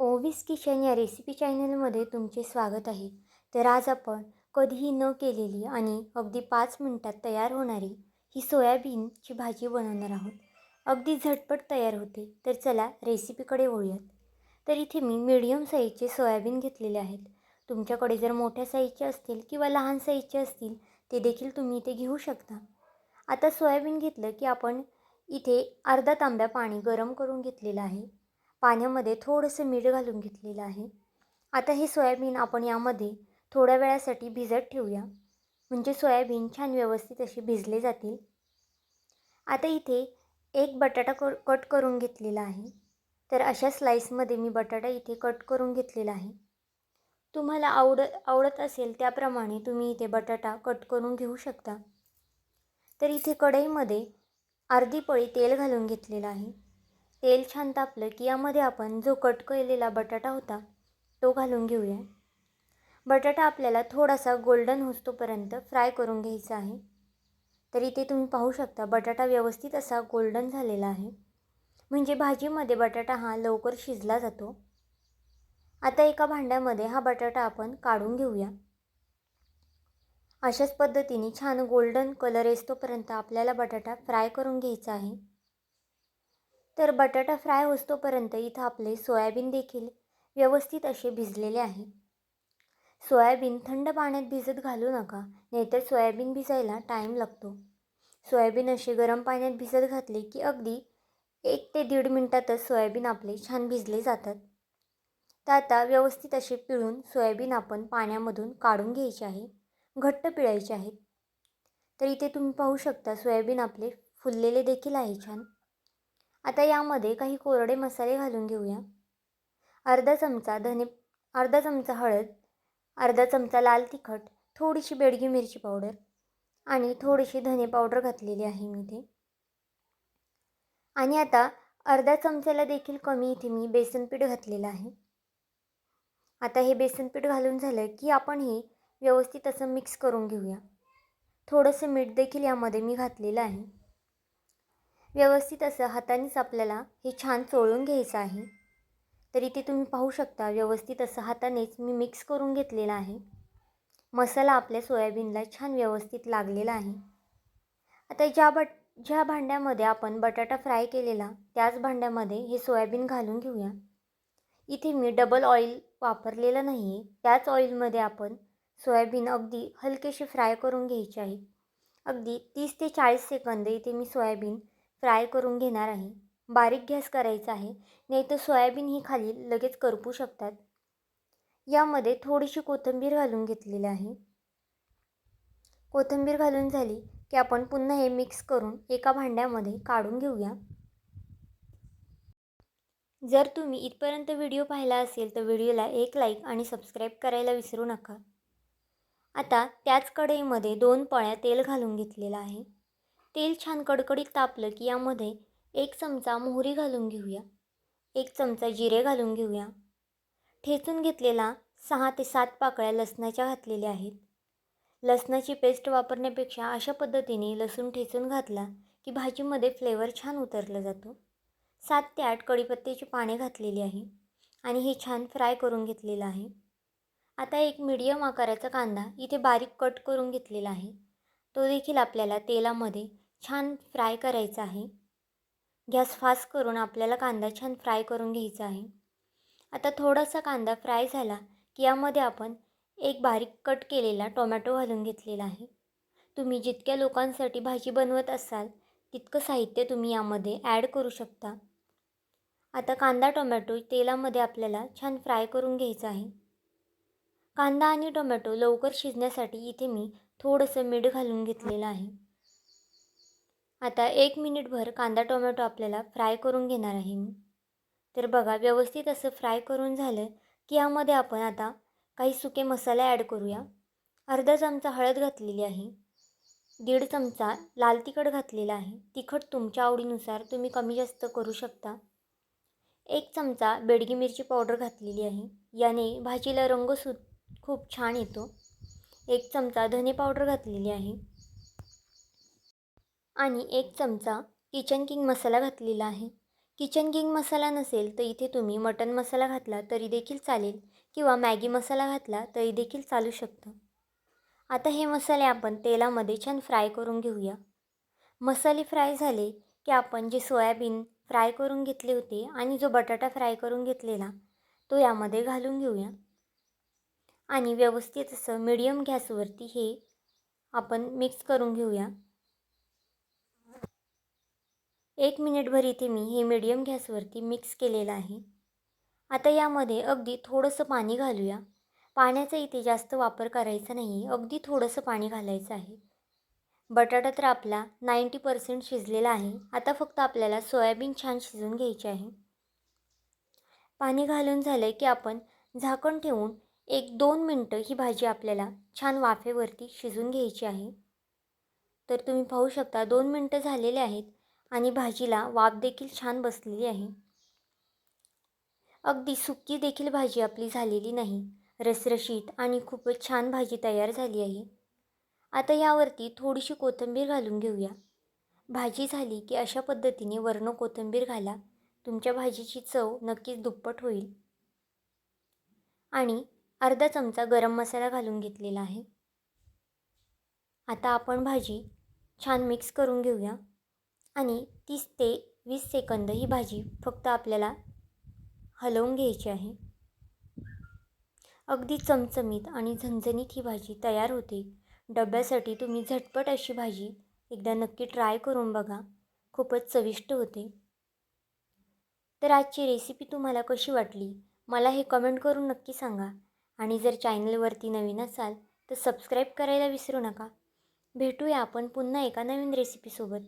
Ovis kitchen या recipe चॅनलमध्ये तुमचे स्वागत आहे. तर आज आपण कधीही न केलेली आणि अगदी पाच मिनटात तयार होणारी ही सोयाबीनची भाजी बनवणार आहोत. अगदी झटपट तयार होते तर चला रेसिपीकडे वळूयात. तर इथे मी मीडियम साईजचे सोयाबीन घेतलेले आहेत. तुमच्याकडे जर मोठ्या साईजचे असतील किंवा लहान साईजचे असतील ते देखील तुम्ही इथे घेऊ शकता. आता सोयाबीन घेतलं की आपण इथे अर्धा तांब्या पाणी गरम करून घेतलेलं आहे. पाण्यामध्ये थोडंसं मीठ घालून घेतलेलं आहे. आता हे सोयाबीन आपण यामध्ये थोड्या वेळासाठी भिजत ठेवूया. म्हणजे सोयाबीन छान व्यवस्थित असे भिजले जातील. आता इथे एक बटाटा क कट करून घेतलेला आहे. तर अशा स्लाईसमध्ये मी बटाटा इथे कट करून घेतलेला आहे. तुम्हाला आवड आवडत असेल त्याप्रमाणे तुम्ही इथे बटाटा कट करून घेऊ शकता. तर इथे कढईमध्ये अर्धी पळी तेल घालून घेतलेलं आहे. तेल छान तापलं की यामध्ये आपण जो कट केलेला बटाटा होता तो घालून घेऊया. बटाटा आपल्याला थोडासा गोल्डन होतोपर्यंत फ्राय करून घ्यायचा आहे. तर इथे तुम्ही पाहू शकता बटाटा व्यवस्थित असा गोल्डन झालेला आहे. म्हणजे भाजीमध्ये बटाटा हा लवकर शिजला जातो. आता एका भांड्यामध्ये हा बटाटा आपण काढून घेऊया. अशाच पद्धतीने छान गोल्डन कलर येतोपर्यंत आपल्याला बटाटा फ्राय करून घ्यायचा आहे. तर बटाटा फ्राय होतोपर्यंत इथं आपले सोयाबीन देखील व्यवस्थित असे भिजलेले आहे. सोयाबीन थंड पाण्यात भिजत घालू नका नाहीतर सोयाबीन भिजायला टाईम लागतो. सोयाबीन असे गरम पाण्यात भिजत घातले की अगदी एक ते दीड मिनटातच सोयाबीन आपले छान भिजले जातात. तर आता व्यवस्थित असे पिळून सोयाबीन आपण पाण्यामधून काढून घ्यायचे आहे घट्ट पिळायचे आहेत तर इथे तुम्ही पाहू शकता सोयाबीन आपले फुललेले देखील आहे छान. आता यामध्ये काही कोरडे मसाले घालून घेऊया. अर्धा चमचा धने अर्धा चमचा हळद अर्धा चमचा लाल तिखट थोडीशी बेडगी मिरची पावडर आणि थोडीशी धने पावडर घातलेली आहे मी इथे. आणि आता अर्धा चमच्याला देखील कमी इथे मी बेसन पीठ घातलेलं आहे. आता हे बेसन पीठ घालून झालं की आपण हे व्यवस्थित असं मिक्स करून घेऊया. थोडंसं मीठ देखील यामध्ये मी घातलेलं आहे. व्यवस्थित असं हातानेच आपल्याला हे छान चोळून घ्यायचं आहे. तर इथे तुम्ही पाहू शकता व्यवस्थित असं हातानेच मी मिक्स करून घेतलेला आहे. मसाला आपल्या सोयाबीनला छान व्यवस्थित लागलेला आहे. आता ज्या बट ज्या भांड्यामध्ये आपण बटाटा फ्राय केलेला त्याच भांड्यामध्ये हे सोयाबीन घालून घेऊया. इथे मी डबल ऑइल वापरलेलं नाही आहे त्याच ऑइलमध्ये आपण सोयाबीन अगदी हलकेशी फ्राय करून घ्यायचे आहे. अगदी तीस ते चाळीस सेकंद इथे मी सोयाबीन फ्राय करून घेणार आहे. बारीक गॅस करायचा आहे. नाही तर सोयाबीन ही खाली लगेच करपू शकतात. यामध्ये थोडीशी कोथिंबीर घालून घेतलेली आहे. कोथिंबीर घालून झाली की आपण पुन्हा हे मिक्स करून एका भांड्यामध्ये काढून घेऊया. जर तुम्ही इथपर्यंत व्हिडिओ पाहिला असेल तर व्हिडिओला एक लाईक आणि सबस्क्राईब करायला विसरू नका. आता त्याच कढईमध्ये दोन पळ्या तेल घालून घेतलेलं आहे. तेल छान कडकडीत तापलं की यामध्ये एक चमचा मोहरी घालून घेऊया. एक चमचा जिरे घालून घेऊया. ठेचून घेतलेला सहा ते सात पाकळ्या लसणाच्या घातलेल्या आहेत. लसणाची पेस्ट वापरण्यापेक्षा अशा पद्धतीने लसूण ठेचून घातला की भाजीमध्ये फ्लेवर छान उतरला जातो. सात ते आठ कढीपत्त्याची पाने घातलेली आहे आणि हे छान फ्राय करून घेतलेलं आहे. आता एक मीडियम आकाराचा कांदा इथे बारीक कट करून घेतलेला आहे. तो देखील आपल्याला तेलामध्ये छान फ्राय करायचा आहे. गॅस फास्ट करून आपल्याला कांदा छान फ्राय करून घ्यायचा आहे. आता थोडासा कांदा फ्राय झाला की यामध्ये आपण एक बारीक कट केलेला टोमॅटो घालून घेतलेला आहे. तुम्ही जितक्या लोकांसाठी भाजी बनवत असाल तितकं साहित्य तुम्ही यामध्ये ॲड करू शकता. आता कांदा टोमॅटो तेलामध्ये आपल्याला छान फ्राय करून घ्यायचा आहे. कांदा आणि टोमॅटो लवकर शिजण्यासाठी इथे मी थोडंसं मीठ घालून घेतलेलं आहे. आता एक मिनिटभर कांदा टोमॅटो आपल्याला फ्राय करून घेणार आहे मी. तर बघा व्यवस्थित असं फ्राय करून झालं की यामध्ये आपण आता काही सुके मसाले ॲड करूया. अर्धा चमचा हळद घातलेली आहे. दीड चमचा लाल तिखट घातलेला आहे. तिखट तुमच्या आवडीनुसार तुम्ही कमी जास्त करू शकता. एक चमचा बेडगी मिरची पावडर घातलेली आहे. याने भाजीला रंग सु खूप छान येतो. एक चमचा धने पावडर घातलेली आहे. आणि एक चमचा किचन किंग मसाला घातलेला आहे. किचन किंग मसाला नसेल तर इथे तुम्ही मटन मसाला घातला तरी देखील चालेल किंवा मॅगी मसाला घातला तरी देखील चालू शकतं. आता हे मसाले आपण तेलामध्ये छान फ्राय करून घेऊया. मसाले फ्राय झाले की आपण जे सोयाबीन फ्राय करून घेतले होते आणि जो बटाटा फ्राय करून घेतलेला तो यामध्ये घालून घेऊया. आणि व्यवस्थित असं मिडियम गॅसवरती हे आपण मिक्स करून घेऊया. एक मिनिटभर इथे मी हे मिडियम गॅसवरती मिक्स केलेलं आहे. आता यामध्ये अगदी थोडंसं पाणी घालूया. पाण्याचा इथे जास्त वापर करायचा नाही अगदी थोडंसं पाणी घालायचं आहे. बटाटा तर आपला नाईंटी पर्सेंट शिजलेला आहे. आता फक्त आपल्याला सोयाबीन छान शिजून घ्यायची आहे. पाणी घालून झालं की आपण झाकण ठेवून एक दोन मिनटं ही भाजी आपल्याला छान वाफेवरती शिजून घ्यायची आहे. तर तुम्ही पाहू शकता दोन मिनटं झालेले आहेत. आणि भाजीला वाफ देखील छान बसलेली आहे. अगदी सुकी देखील भाजी आपली झालेली नाही. रसरशीत आणि खूपच छान भाजी तयार झाली आहे. आता यावरती थोडीशी कोथिंबीर घालून घेऊया. भाजी झाली की अशा पद्धतीने वर्ण कोथिंबीर घाला. तुमच्या भाजीची चव नक्कीच दुप्पट होईल. आणि अर्धा चमचा गरम मसाला घालून घेतलेला आहे. आता आपण भाजी छान मिक्स करून घेऊया. आणि तीस ते वीस सेकंद ही भाजी फक्त आपल्याला हलवून घ्यायची आहे. अगदी चमचमीत आणि झणझणीत ही भाजी तयार होते. डब्यासाठी तुम्ही झटपट अशी भाजी एकदा नक्की ट्राय करून बघा. खूपच चविष्ट होते. तर आजची रेसिपी तुम्हाला कशी वाटली? मला हे कमेंट करून नक्की सांगा. आणि जर चॅनलवरती नवीन असाल तर सबस्क्राईब करायला विसरू नका. भेटूया आपण पुन्हा एका नवीन रेसिपीसोबत.